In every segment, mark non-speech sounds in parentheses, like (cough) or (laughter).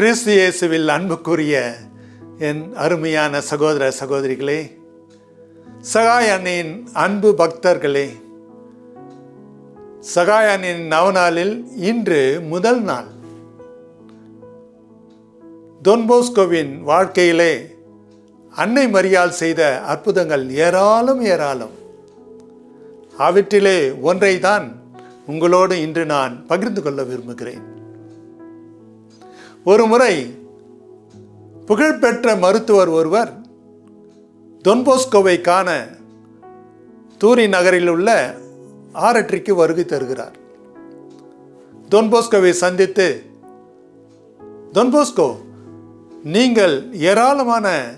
கிறிஸ்து இயேசுவில் அன்புக்குரிய என் அருமையான சகோதர சகோதரிகளே சகாய் அன்னையின் அன்பு பக்தர்களே சகாய் அன்னையின் நவநாளில் இன்று முதல் நாள். தொன்போஸ்கோவின் வாழ்க்கையிலே அன்னை மரியால் செய்த அற்புதங்கள் ஏராளம் ஏராளம். அவற்றிலே ஒன்றை தான் உங்களோடு இன்று நான் பகிர்ந்து கொள்ள விரும்புகிறேன். ஒரு முறை புகழ்பெற்ற மருத்துவர் ஒருவர் தொன்போஸ்கோவை காண தூரி நகரில் உள்ள ஆரற்றிக்கு வருகை தருகிறார். தொன்போஸ்கோவை சந்தித்து தொன்போஸ்கோ நீங்கள் ஏராளமான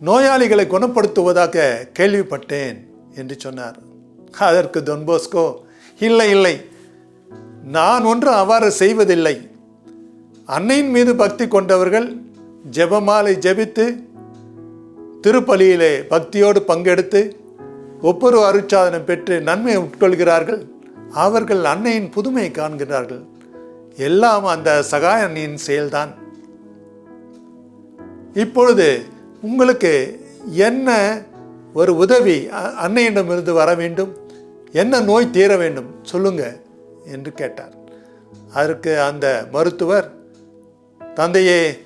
நோயாளிகளை குணப்படுத்துவதாக கேள்விப்பட்டேன் என்று சொன்னார். அதற்கு தொன்போஸ்கோ இல்லை இல்லை நான் ஒன்றும் அவ்வாறு செய்வதில்லை. அன்னையின் மீது பக்தி கொண்டவர்கள் ஜெபமாலை ஜெபித்து திருப்பலியிலே பக்தியோடு பங்கெடுத்து ஒவ்வொரு அருட்சாதனம் பெற்று நன்மை உட்கொள்கிறார்கள். அவர்கள் அன்னையின் புதுமையை காண்கிறார்கள். எல்லாம் அந்த சகாய அன்னையின் செயல்தான். இப்பொழுது உங்களுக்கு என்ன ஒரு உதவி அ- அன்னையிடமிருந்து வர வேண்டும்? என்ன நோய் தீர வேண்டும்? சொல்லுங்க என்று கேட்டார். அதற்கு அந்த மருத்துவர் தந்தையே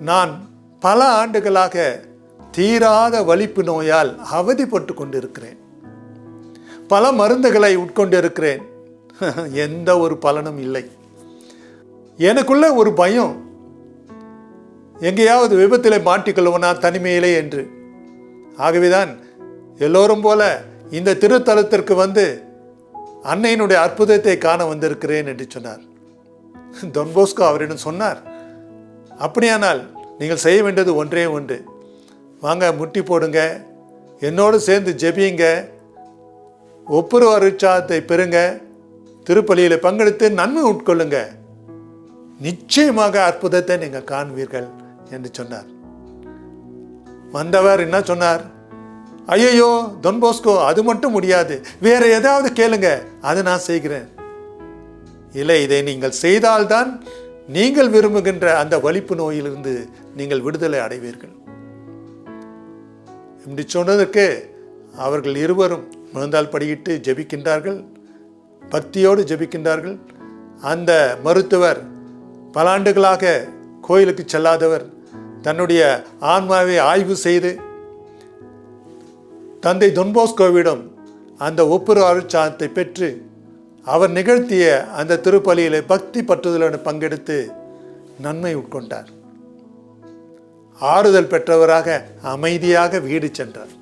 நான் பல ஆண்டுகளாக தீராத வலிப்பு நோயால் அவதிப்பட்டு கொண்டிருக்கிறேன். பல மருந்துகளை உட்கொண்டிருக்கிறேன். (laughs) எந்த ஒரு பலனும் இல்லை. எனக்குள்ள ஒரு பயம் எங்கேயாவது விபத்தில் மாட்டிக்கொள்வனா தனிமையிலே என்று. ஆகவேதான் எல்லோரும் போல இந்த திருத்தலத்திற்கு வந்து அன்னையினுடைய அற்புதத்தை காண வந்திருக்கிறேன் என்று சொன்னார். (laughs) தொன்போஸ்கோ அவரிடம் சொன்னார் அப்படியானால் நீங்கள் செய்ய வேண்டியது ஒன்றே ஒன்று. வாங்க முட்டி போடுங்க. என்னோடு சேர்ந்து ஜெபியுங்க. ஒப்புரு அருட்சாதத்தை பெறுங்க. திருப்பலியில் பங்கெடுத்து நன்மை உட்கொள்ளுங்க. நிச்சயமாக அற்புதத்தை நீங்கள் காண்பீர்கள் என்று சொன்னார். வந்தவர் என்ன சொன்னார் ஐயையோ தொன்போஸ்கோ அது மட்டும் முடியாது. வேற ஏதாவது கேளுங்க. அதை நான் செய்கிறேன். இல்லை இதை நீங்கள் செய்தால்தான் நீங்கள் விரும்புகின்ற அந்த வலிப்பு நோயிலிருந்து நீங்கள் விடுதலை அடைவீர்கள். இப்படி சொன்னதற்கு அவர்கள் இருவரும் முழந்தால் படியிட்டு ஜெபிக்கின்றார்கள் பக்தியோடு ஜெபிக்கின்றார்கள். அந்த மருத்துவர் பல ஆண்டுகளாக கோயிலுக்கு செல்லாதவர் தன்னுடைய ஆன்மாவை ஆய்வு செய்து தந்தை தொன்போஸ்கோவிடம் அந்த ஒப்புரு அருட்சாதத்தை பெற்று அவர் நிகழ்த்திய அந்த திருப்பலியில் பக்தி பற்றுதலோடு பங்கெடுத்து நன்மை உட்கொண்டார். ஆறுதல் பெற்றவராக அமைதியாக வீடு சென்றார்.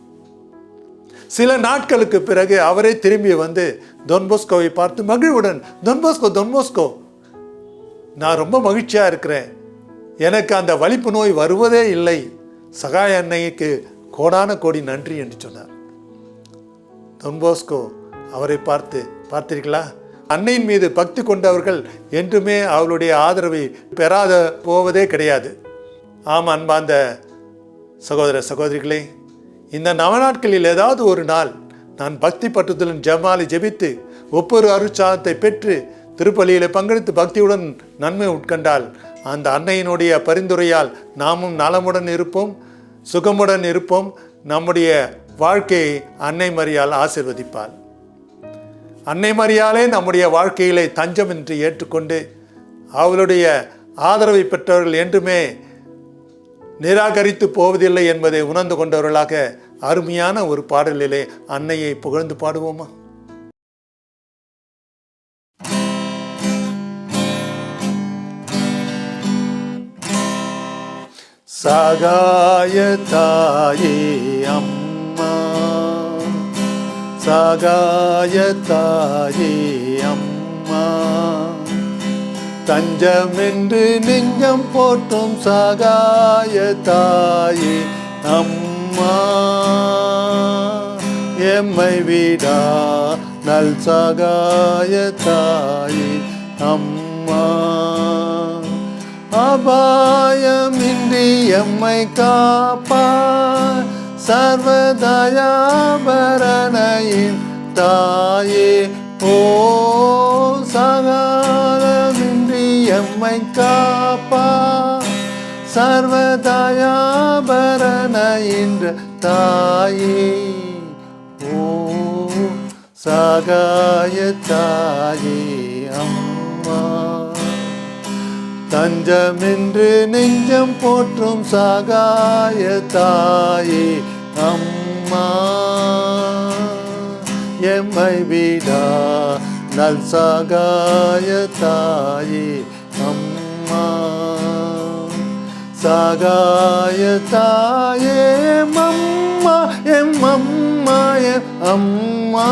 சில நாட்களுக்கு பிறகு அவரே திரும்பி வந்து தொன்போஸ்கோவை பார்த்து மகிழ்வுடன் தொன்போஸ்கோ தொன்போஸ்கோ நான் ரொம்ப மகிழ்ச்சியாக இருக்கிறேன். எனக்கு அந்த வலிப்பு நோய் வருவதே இல்லை. சகாய அன்னைக்கு கோடான கோடி நன்றி என்று சொன்னார். தொன்போஸ்கோ அவரை பார்த்து பார்த்தீர்களா? அன்னையின் மீது பக்தி கொண்டவர்கள் என்றுமே அவளுடைய ஆதரவை பெறாத போவதே கிடையாது. ஆம் அன்பார்ந்த சகோதர சகோதரிகளே இந்த நவநாட்களில் ஏதாவது ஒரு நாள் நான் பக்தி பட்டுதலின் ஜமாலை ஜெபித்து ஒவ்வொரு அருட்சாதத்தை பெற்று திருப்பலியில் பங்கெடுத்து பக்தியுடன் நன்மை உட்கண்டால் அந்த அன்னையினுடைய பரிந்துரையால் நாமும் நலமுடன் இருப்போம் சுகமுடன் இருப்போம் நம்முடைய வாழ்க்கையை அன்னை மரியால் ஆசிர்வதிப்பாள். அன்னை மரியாலே நம்முடைய வாழ்க்கையிலே தஞ்சம் என்று ஏற்றுக்கொண்டு அவளுடைய ஆதரவை பெற்றவர்கள் என்றுமே நிராகரித்து போவதில்லை என்பதை உணர்ந்து கொண்டவர்களாக அருமையான ஒரு பாடலிலே அன்னையை புகழ்ந்து பாடுவோமா? சகாய தாயே அம்மா. சகாய தாயே அம்மா. தஞ்சமென்று நெஞ்சம் போட்டும் சகாய தாயே அம்மா. எம்மை விடா நல் சகாய தாயே அம்மா. அபாயமின்றி எம்மை காப்பா சர்வதயாபரணையின் தாயே ஓ சகாலமின்றி எம்மை காப்பார் அப்பா தாயே ஓ சகாய தாயே அம்மா. தஞ்சமென்று நெஞ்சம் போற்றும் சகாய தாயே அம்மா எம்மை விடா நல் சகாய தாயே அம்மா. சகாய தாயே மம்மா எம் அம்மா எம் அம்மா.